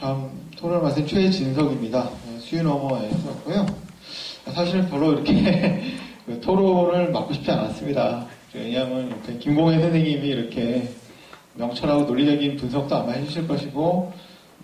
다음 토론을 맡은 최진석입니다. 네, 수유너머에 썼고요. 사실 별로 이렇게 그 토론을 맡고 싶지 않았습니다. 왜냐하면 이렇게 김공혜 선생님이 이렇게 명철하고 논리적인 분석도 아마 해주실 것이고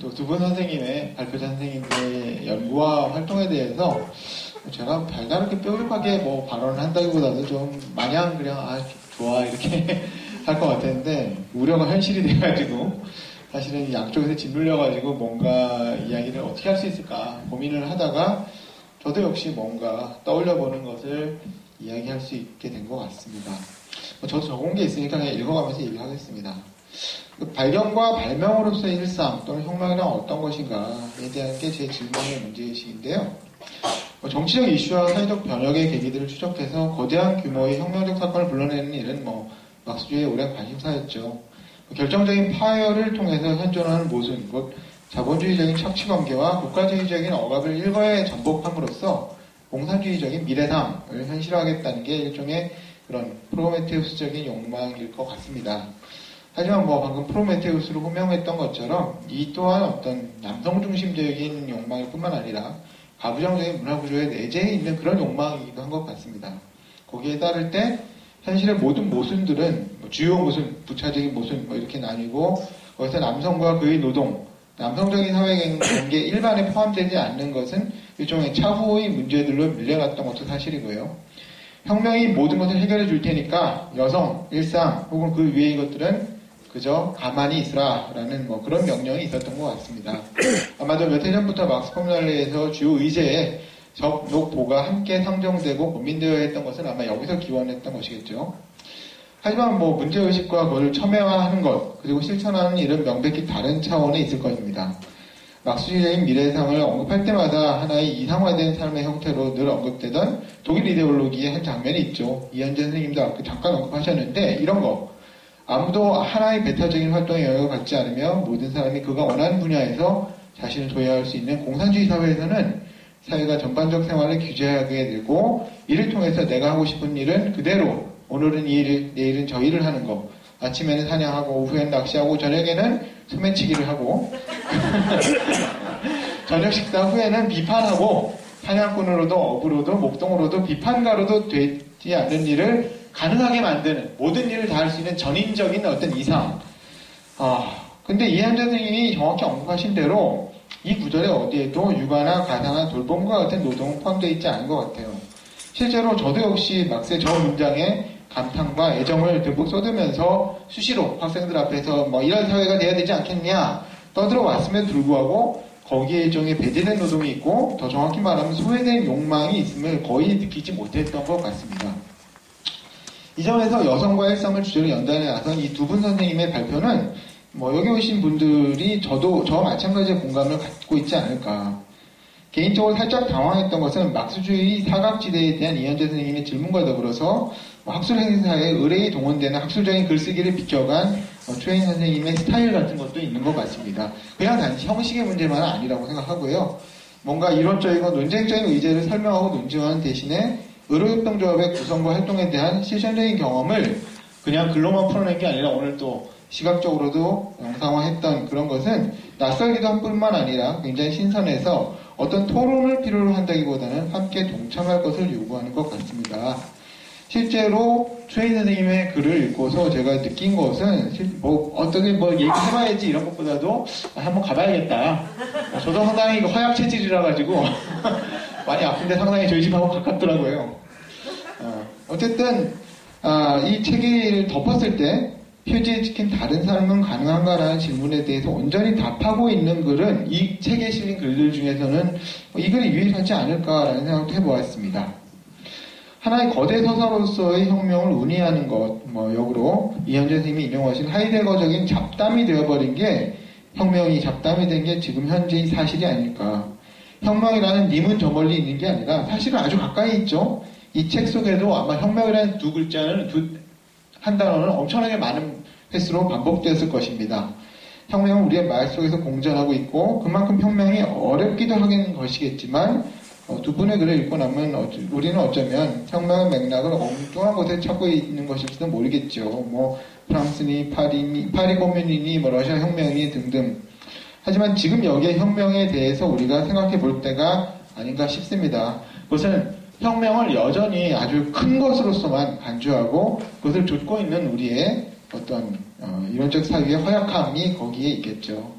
또 두 분 선생님의 발표자 선생님들의 연구와 활동에 대해서 제가 별다르게 뾰족하게 뭐 발언을 한다기보다도 좀 마냥 그냥 아 좋아 이렇게 할 것 같았는데 우려가 현실이 돼가지고 사실은 양쪽에서 짓눌려가지고 뭔가 이야기를 어떻게 할 수 있을까 고민을 하다가 저도 역시 뭔가 떠올려보는 것을 이야기할 수 있게 된 것 같습니다. 뭐 저도 적은 게 있으니까 그냥 읽어가면서 얘기하겠습니다. 그 발견과 발명으로서의 일상 또는 혁명이란 어떤 것인가에 대한 게 제 질문의 문제의식인데요. 뭐 정치적 이슈와 사회적 변혁의 계기들을 추적해서 거대한 규모의 혁명적 사건을 불러내는 일은 뭐 막스주의 오랜 관심사였죠. 결정적인 파열을 통해서 현존하는 모순, 곧 자본주의적인 척치관계와 국가주의적인 억압을 일거에 전복함으로써 공산주의적인 미래상을 현실화하겠다는 게 일종의 그런 프로메테우스적인 욕망일 것 같습니다. 하지만 뭐 방금 프로메테우스로 호명했던 것처럼 이 또한 어떤 남성 중심적인 욕망일 뿐만 아니라 가부장적인 문화 구조에 내재해 있는 그런 욕망이기도 한 것 같습니다. 거기에 따를 때 현실의 모든 모순들은 뭐 주요 모순, 부차적인 모순 뭐 이렇게 나뉘고 거기서 남성과 그의 노동, 남성적인 사회관계 일반에 포함되지 않는 것은 일종의 차후의 문제들로 밀려났던 것도 사실이고요. 혁명이 모든 것을 해결해 줄 테니까 여성, 일상 혹은 그 위의 것들은 그저 가만히 있으라라는 뭐 그런 명령이 있었던 것 같습니다. 아마도 몇 해 전부터 막스 코미날리에서 주요 의제에 적, 녹, 보가 함께 상정되고 고민되어야 했던 것은 아마 여기서 기원했던 것이겠죠. 하지만 뭐 문제의식과 그걸 첨예화하는 것, 그리고 실천하는 일은 명백히 다른 차원에 있을 것입니다. 막수주의적인 미래상을 언급할 때마다 하나의 이상화된 삶의 형태로 늘 언급되던 독일 이데올로기의 한 장면이 있죠. 이현재 선생님도 아까 잠깐 언급하셨는데 이런 거 아무도 하나의 배타적인 활동에 영향을 받지 않으며 모든 사람이 그가 원하는 분야에서 자신을 소유할 수 있는 공산주의 사회에서는 사회가 전반적 생활을 규제하게 되고 이를 통해서 내가 하고 싶은 일은 그대로 오늘은 이 일, 내일은 저 일을 하는 거 아침에는 사냥하고 오후엔 낚시하고 저녁에는 소매치기를 하고 저녁 식사 후에는 비판하고 사냥꾼으로도 어부로도 목동으로도 비판가로도 되지 않는 일을 가능하게 만드는 모든 일을 다 할 수 있는 전인적인 어떤 이상. 아, 근데 이한재 선생님이 정확히 언급하신 대로 이 구절에 어디에도 육아나 가사나 돌봄과 같은 노동은 포함되어 있지 않은 것 같아요. 실제로 저도 역시 막세 저 문장에 감탄과 애정을 듬뿍 쏟으면서 수시로 학생들 앞에서 뭐 이런 사회가 돼야 되지 않겠냐 떠들어 왔음에도 불구하고 거기에 일종의 배제된 노동이 있고 더 정확히 말하면 소외된 욕망이 있음을 거의 느끼지 못했던 것 같습니다. 이 점에서 여성과 일상을 주제로 연단해 나선 이 두 분 선생님의 발표는 뭐 여기 오신 분들이 저도 저와 마찬가지의 공감을 갖고 있지 않을까. 개인적으로 살짝 당황했던 것은 막수주의 사각지대에 대한 이현재 선생님의 질문과 더불어서 뭐 학술 행사에 의뢰에 동원되는 학술적인 글쓰기를 비껴간 뭐 최인 선생님의 스타일 같은 것도 있는 것 같습니다. 그냥 단지 형식의 문제만은 아니라고 생각하고요. 뭔가 이론적이고 논쟁적인 의제를 설명하고 논증하는 대신에 의료협동조합의 구성과 활동에 대한 실천적인 경험을 그냥 글로만 풀어낸 게 아니라 오늘 또 시각적으로도 영상화했던 그런 것은 낯설기도 한 뿐만 아니라 굉장히 신선해서 어떤 토론을 필요로 한다기보다는 함께 동참할 것을 요구하는 것 같습니다. 실제로 최인 선생님의 글을 읽고서 제가 느낀 것은 뭐 어떻게 뭐 얘기해봐야지 이런 것보다도 한번 가봐야겠다. 저도 상당히 화약 체질이라 가지고 많이 아픈데 상당히 저희 집하고 가깝더라고요. 어, 쨌든 아, 이 책을 덮었을 때 표지에 찍힌 다른 삶은 가능한가라는 질문에 대해서 온전히 답하고 있는 글은 이 책에 실린 글들 중에서는 이 글이 유일하지 않을까라는 생각도 해보았습니다. 하나의 거대 서사로서의 혁명을 운이하는 것, 뭐 역으로 이현재 선생님이 인용하신 하이데거적인 잡담이 되어버린 게 혁명이 잡담이 된 게 지금 현재의 사실이 아닐까. 혁명이라는 님은 저 멀리 있는 게 아니라 사실은 아주 가까이 있죠. 이 책 속에도 아마 혁명이라는 두 글자는 두, 한 단어는 엄청나게 많은 횟수로 반복되었을 것입니다. 혁명은 우리의 말 속에서 공존하고 있고 그만큼 혁명이 어렵기도 하긴 것이겠지만 어, 두 분의 글을 읽고 나면 어, 우리는 어쩌면 혁명의 맥락을 엉뚱한 곳에 찾고 있는 것일지도 모르겠죠. 뭐 프랑스니 파리 파리 고민이니 뭐 러시아 혁명이 등등 하지만 지금 여기에 혁명에 대해서 우리가 생각해 볼 때가 아닌가 싶습니다. 그것은 혁명을 여전히 아주 큰 것으로서만 간주하고 그것을 좇고 있는 우리의 어떤 어, 이론적 사유의 허약함이 거기에 있겠죠.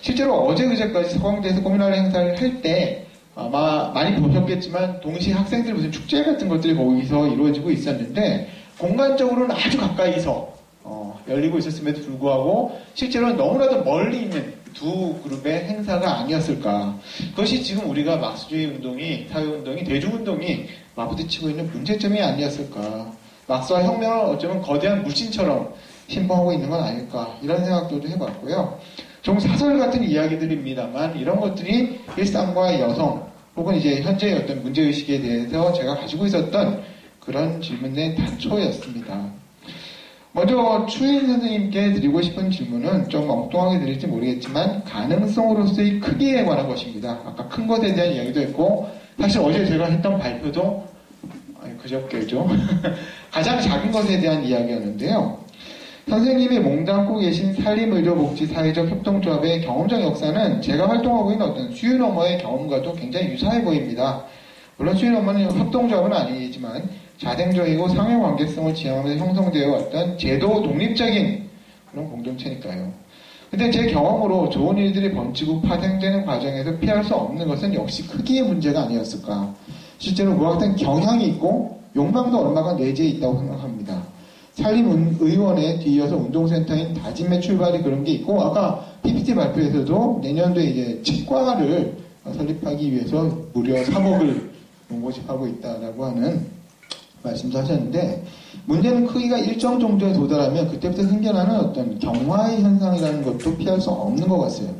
실제로 어제 그제까지 서강대에서 꼬미나라 행사를 할 때 아마 많이 보셨겠지만 동시에 학생들 무슨 축제 같은 것들이 거기서 이루어지고 있었는데 공간적으로는 아주 가까이서 어, 열리고 있었음에도 불구하고 실제로는 너무나도 멀리 있는 두 그룹의 행사가 아니었을까. 그것이 지금 우리가 막스주의 운동이, 사회운동이, 대중운동이 맞부딪히고 있는 문제점이 아니었을까. 막스와 혁명을 어쩌면 거대한 물신처럼 신봉하고 있는 건 아닐까. 이런 생각도 해봤고요. 좀 사설 같은 이야기들입니다만 이런 것들이 일상과 여성 혹은 이제 현재의 어떤 문제의식에 대해서 제가 가지고 있었던 그런 질문의 단초였습니다. 먼저 추인 선생님께 드리고 싶은 질문은 좀 엉뚱하게 드릴지 모르겠지만 가능성으로서의 크기에 관한 것입니다. 아까 큰 것에 대한 이야기도 했고 사실 어제 제가 했던 발표도 아니, 그저께죠. 가장 작은 것에 대한 이야기였는데요. 선생님이 몸담고 계신 산림의료복지 사회적 협동조합의 경험적 역사는 제가 활동하고 있는 어떤 수유너머의 경험과도 굉장히 유사해 보입니다. 물론 수유너머는 협동조합은 아니지만 자생적이고 상호 관계성을 지향하면서 형성되어 왔던 제도 독립적인 그런 공동체니까요. 근데 제 경험으로 좋은 일들이 번지고 파생되는 과정에서 피할 수 없는 것은 역시 크기의 문제가 아니었을까. 실제로 같은 경향이 있고 욕망도 얼마가 내재해 있다고 생각합니다. 산림의원에 뒤이어서 운동센터인 다짐의 출발이 그런 게 있고 아까 PPT 발표에서도 내년도에 이제 치과를 설립하기 위해서 무려 3억을 모집하고 있다라고 하는 말씀도 하셨는데 문제는 크기가 일정 정도에 도달하면 그때부터 생겨나는 어떤 경화의 현상이라는 것도 피할 수 없는 것 같아요.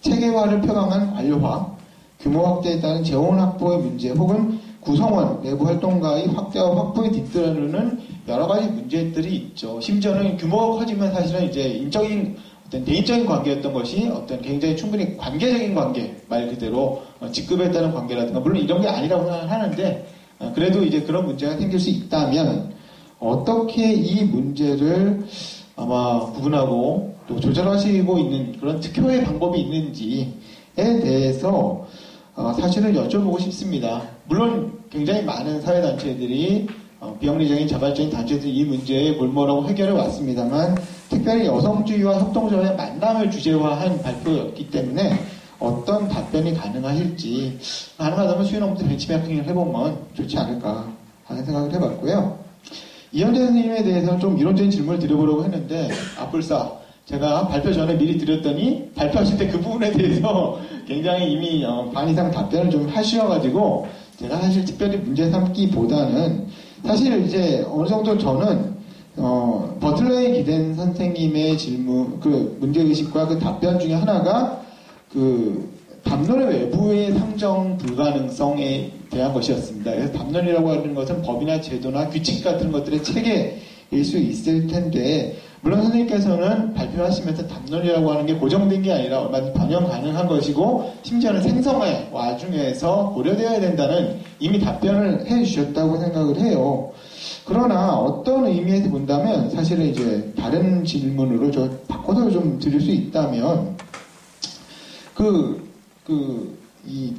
체계화를 표방한 관료화, 규모 확대에 따른 재원 확보의 문제 혹은 구성원, 내부 활동가의 확대와 확보에 뒤따르는 여러 가지 문제들이 있죠. 심지어는 규모가 커지면 사실은 이제 인적인 어떤 개인적인 관계였던 것이 어떤 굉장히 충분히 관계적인 관계 말 그대로 어, 직급에 따른 관계라든가 물론 이런 게 아니라고 하는데 어, 그래도 이제 그런 문제가 생길 수 있다면 어떻게 이 문제를 아마 구분하고 또 조절하시고 있는 그런 특효의 방법이 있는지에 대해서 어, 사실은 여쭤보고 싶습니다. 물론 굉장히 많은 사회단체들이 어, 비영리적인 자발적인 단체들이 이 문제에 몰몰하고 해결해 왔습니다만 특별히 여성주의와 협동조합의 만남을 주제화한 발표였기 때문에 어떤 답변이 가능하실지 가능하다면 수인업부터 벤치마킹을 해보면 좋지 않을까 하는 생각을 해봤고요. 이현재 선생님에 대해서는 좀 이론적인 질문을 드려보려고 했는데 아뿔싸 제가 발표 전에 미리 드렸더니 발표하실 때 그 부분에 대해서 굉장히 이미 어, 반 이상 답변을 좀 하셔가지고 제가 사실 특별히 문제 삼기보다는 사실 이제 어느 정도 저는 어, 버틀러에 기댄 선생님의 질문 그 문제 의식과 그 답변 중에 하나가 그 담론의 외부의 상정 불가능성에 대한 것이었습니다. 그래서 담론이라고 하는 것은 법이나 제도나 규칙 같은 것들의 체계일 수 있을 텐데 물론 선생님께서는 발표하시면서 담론이라고 하는 게 고정된 게 아니라 얼마든지 반영 가능한 것이고 심지어는 생성의 와중에서 고려되어야 된다는 이미 답변을 해 주셨다고 생각을 해요. 그러나 어떤 의미에서 본다면 사실은 이제 다른 질문으로 저 바꿔서 좀 드릴 수 있다면 그, 그, 이,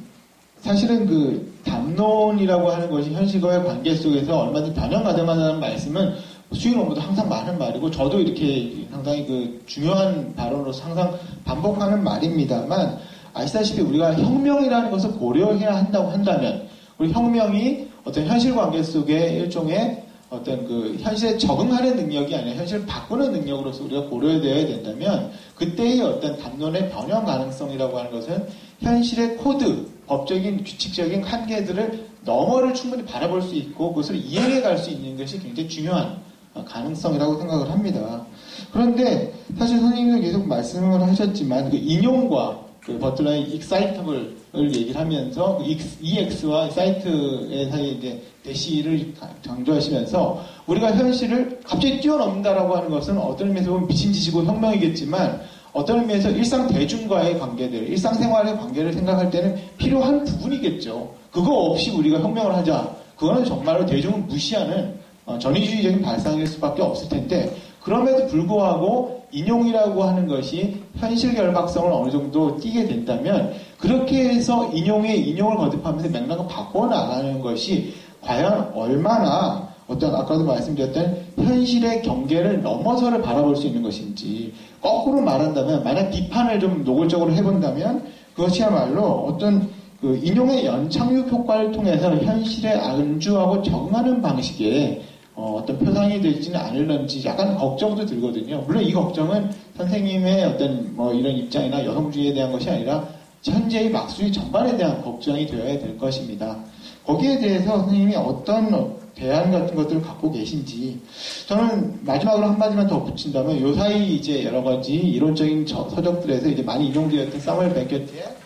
사실은 그 담론이라고 하는 것이 현실과의 관계 속에서 얼마든지 반영 가능하다는 말씀은 수인 업무도 항상 많은 말이고 저도 이렇게 상당히 그 중요한 발언으로서 항상 반복하는 말입니다만 아시다시피 우리가 혁명이라는 것을 고려해야 한다고 한다면 우리 혁명이 어떤 현실 관계 속에 일종의 어떤 그 현실에 적응하는 능력이 아니라 현실을 바꾸는 능력으로서 우리가 고려되어야 된다면 그때의 어떤 담론의 변형 가능성이라고 하는 것은 현실의 코드, 법적인 규칙적인 한계들을 너머를 충분히 바라볼 수 있고 그것을 이해해 갈 수 있는 것이 굉장히 중요한 가능성이라고 생각을 합니다. 그런데 사실 선생님도 계속 말씀을 하셨지만 그 인용과 그 버틀러의 excitable을 얘기를 하면서 그 EX와 사이트의 사이에 이제 대시를 강조하시면서 우리가 현실을 갑자기 뛰어넘는다라고 하는 것은 어떤 의미에서 보면 미친 짓이고 혁명이겠지만 어떤 의미에서 일상 대중과의 관계들, 일상생활의 관계를 생각할 때는 필요한 부분이겠죠. 그거 없이 우리가 혁명을 하자. 그거는 정말로 대중을 무시하는 어, 전위주의적인 발상일 수밖에 없을 텐데 그럼에도 불구하고 인용이라고 하는 것이 현실 결박성을 어느 정도 띠게 된다면 그렇게 해서 인용에 인용을 거듭하면서 맥락을 바꿔 나가는 것이 과연 얼마나 어떤 아까도 말씀드렸던 현실의 경계를 넘어서를 바라볼 수 있는 것인지 거꾸로 말한다면 만약 비판을 좀 노골적으로 해본다면 그것이야말로 어떤 그 인용의 연착륙 효과를 통해서 현실에 안주하고 적응하는 방식의 어, 떤 표상이 될지는 않을런지 약간 걱정도 들거든요. 물론 이 걱정은 선생님의 어떤 뭐 이런 입장이나 여성주의에 대한 것이 아니라 현재의 막수의 전반에 대한 걱정이 되어야 될 것입니다. 거기에 대해서 선생님이 어떤 대안 같은 것들을 갖고 계신지 저는 마지막으로 한마디만 더 붙인다면 요 사이 이제 여러 가지 이론적인 저- 서적들에서 이제 많이 인용되었던 사무엘 베켓의 그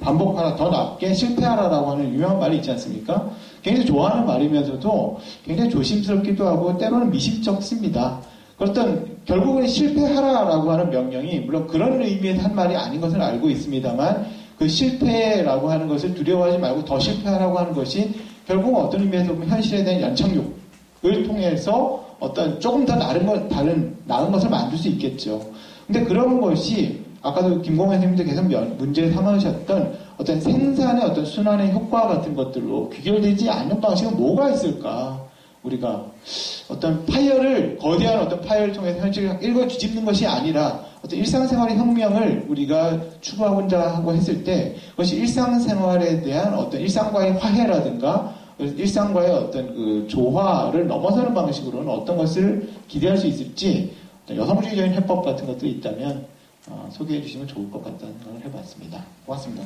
반복하라 더 낫게 실패하라라고 하는 유명한 말이 있지 않습니까? 굉장히 좋아하는 말이면서도 굉장히 조심스럽기도 하고 때로는 미심쩍습니다. 그렇던 결국은 실패하라라고 하는 명령이 물론 그런 의미에서 한 말이 아닌 것을 알고 있습니다만 그 실패라고 하는 것을 두려워하지 말고 더 실패하라고 하는 것이 결국 어떤 의미에서 보면 현실에 대한 연착륙을 통해서 어떤 조금 더 나은 것, 다른, 나은 것을 만들 수 있겠죠. 근데 그런 것이 아까도 김공현 선생님도 계속 면- 문제 삼으셨던 어떤 생산의 어떤 순환의 효과 같은 것들로 귀결되지 않는 방식은 뭐가 있을까? 우리가 어떤 파이어를 거대한 어떤 파이어를 통해서 현실을 읽어 뒤집는 것이 아니라 어떤 일상생활의 혁명을 우리가 추구하고자 하고 했을 때 그것이 일상생활에 대한 어떤 일상과의 화해라든가 일상과의 어떤 그 조화를 넘어서는 방식으로는 어떤 것을 기대할 수 있을지 여성주의적인 해법 같은 것들이 있다면 어, 소개해 주시면 좋을 것 같다는 생각을 해봤습니다. 고맙습니다.